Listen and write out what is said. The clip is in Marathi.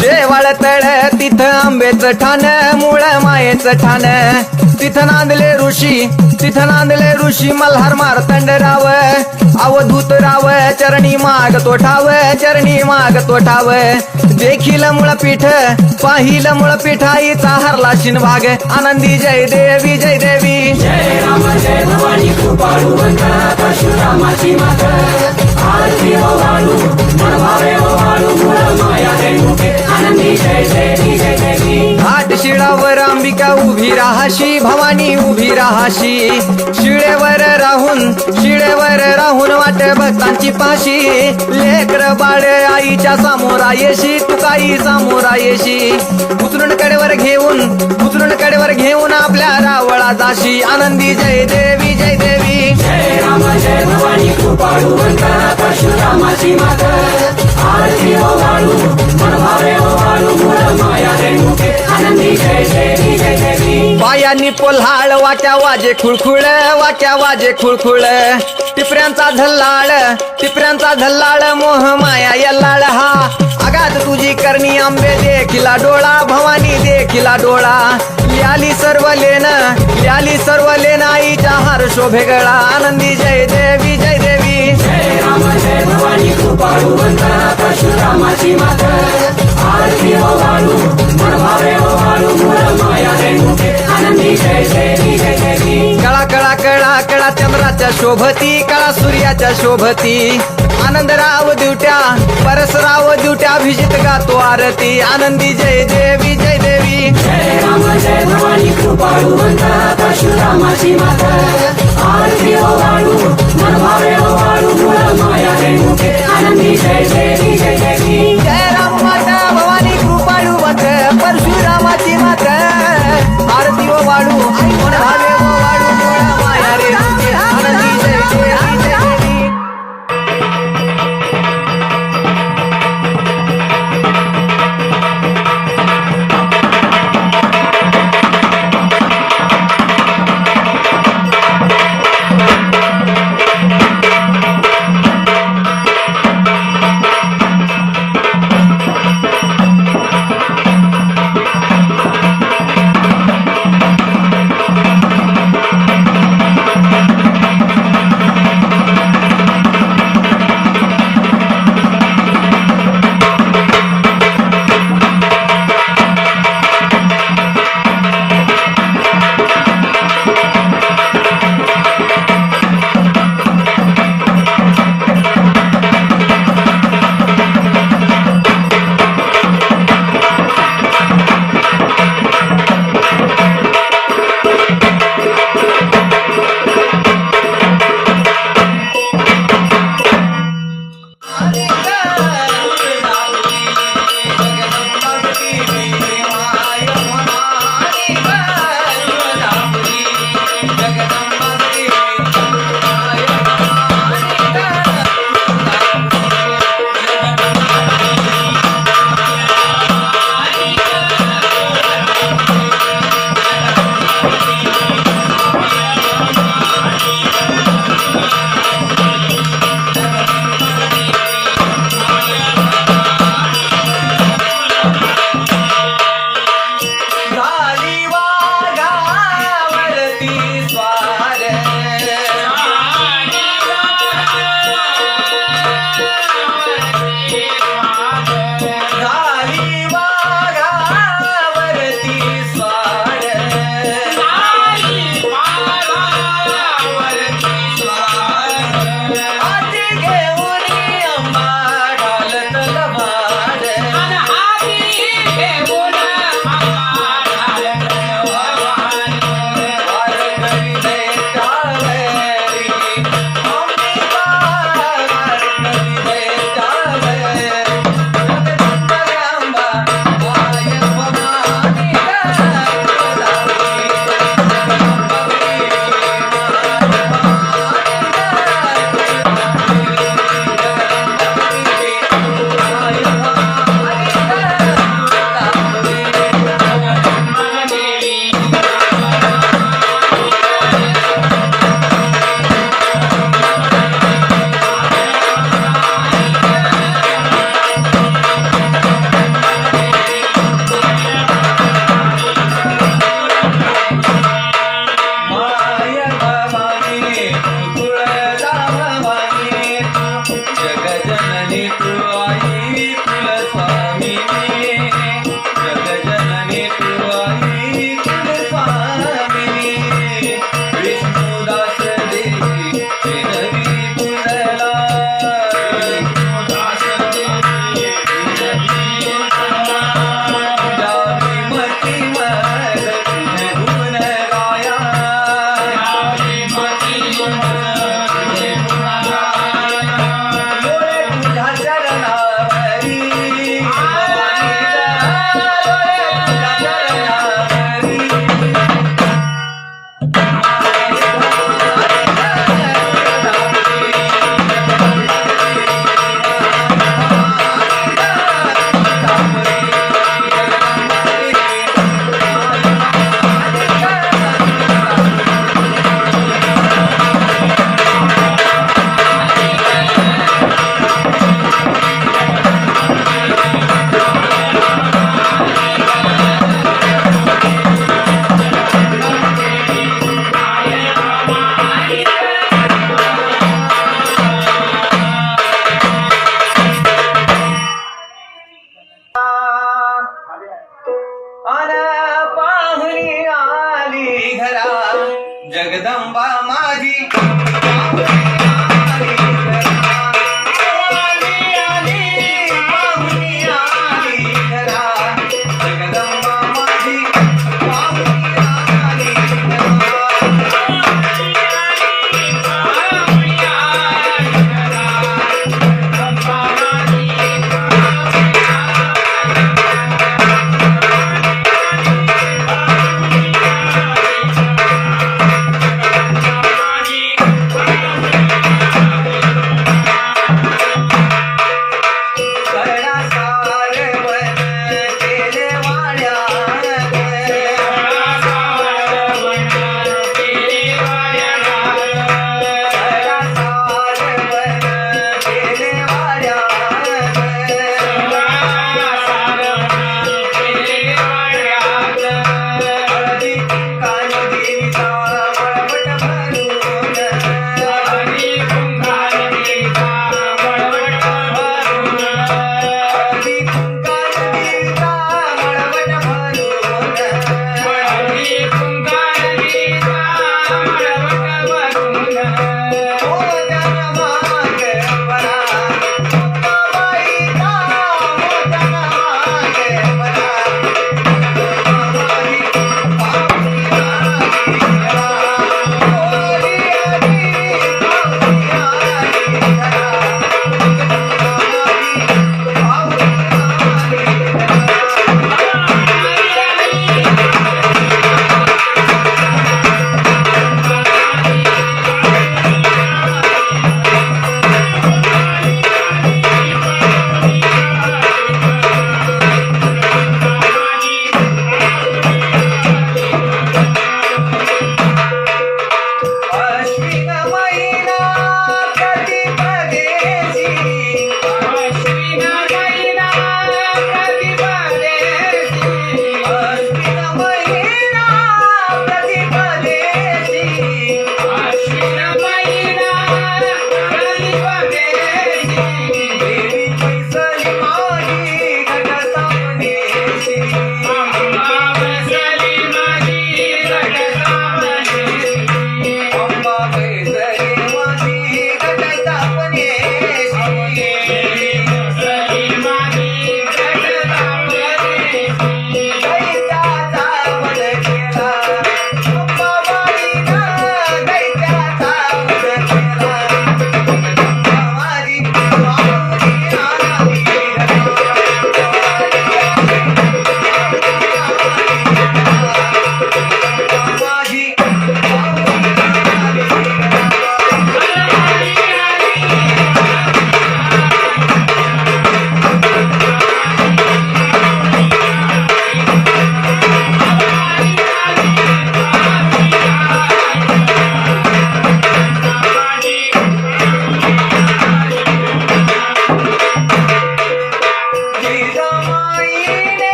शेवाळ तळ तिथं आंबेच ठाण मुळ मायेच ठाण. तिथं नांदले ऋषी तिथं नांदले ऋषी मल्हार मारतंड राव अवधूत राव चरणी माग तो ठाव चरणी माग तो ठाव देखील मुळ पीठ पाहिल मुळ पिठाईचा हरला शिनभाग. आनंदी जय देवी जय देवी. जय राम जय भवानी कृपाळू बंत शिळावर अंबिका उभी राहाशी भवानी उभी राहाशी. शिळेवर राहून शिळेवर राहून वाट भक्तांची पाशी. लेकर बाळ आईच्या समोरा येशी तुकाई समोरा येशी. उचलून कडेवर घेऊन उचलून कडेवर घेऊन आपल्या रावळा जाशी. आनंदी जय देवी जय राम जय भवानी कृपाळू परशुरामाची मात आरती मूळ माया आनंदी जय जय पायांनी पोल्हाळ वाट्या वाजे खुळखुळ वाट्या वाजे खुळखुळ. टिपऱ्यांचा धल्लाळ टिपऱ्यांचा धल्लाळ मोह माया यल्लाळ हा. आगात तुझी करणी आंबे देखिला डोळा भवानी देखिला डोळा. याली सर्व लेन याली सर्व लेन आईच्या हार शोभेगळा. आनंदी जय देवी जय देवी. जय राम जय भवानी कृपाळू बंत परशुरामाची माता कळा कळा कळा कळा चंद्राच्या शोभती कळा सूर्याच्या शोभती. आनंदराव दिवट्या परसराव दिवट्या अभिजित गातो आरती. आनंदी जय देवी जय देवी. आरती आनंदी जय जय देवी जगदम्बा माझी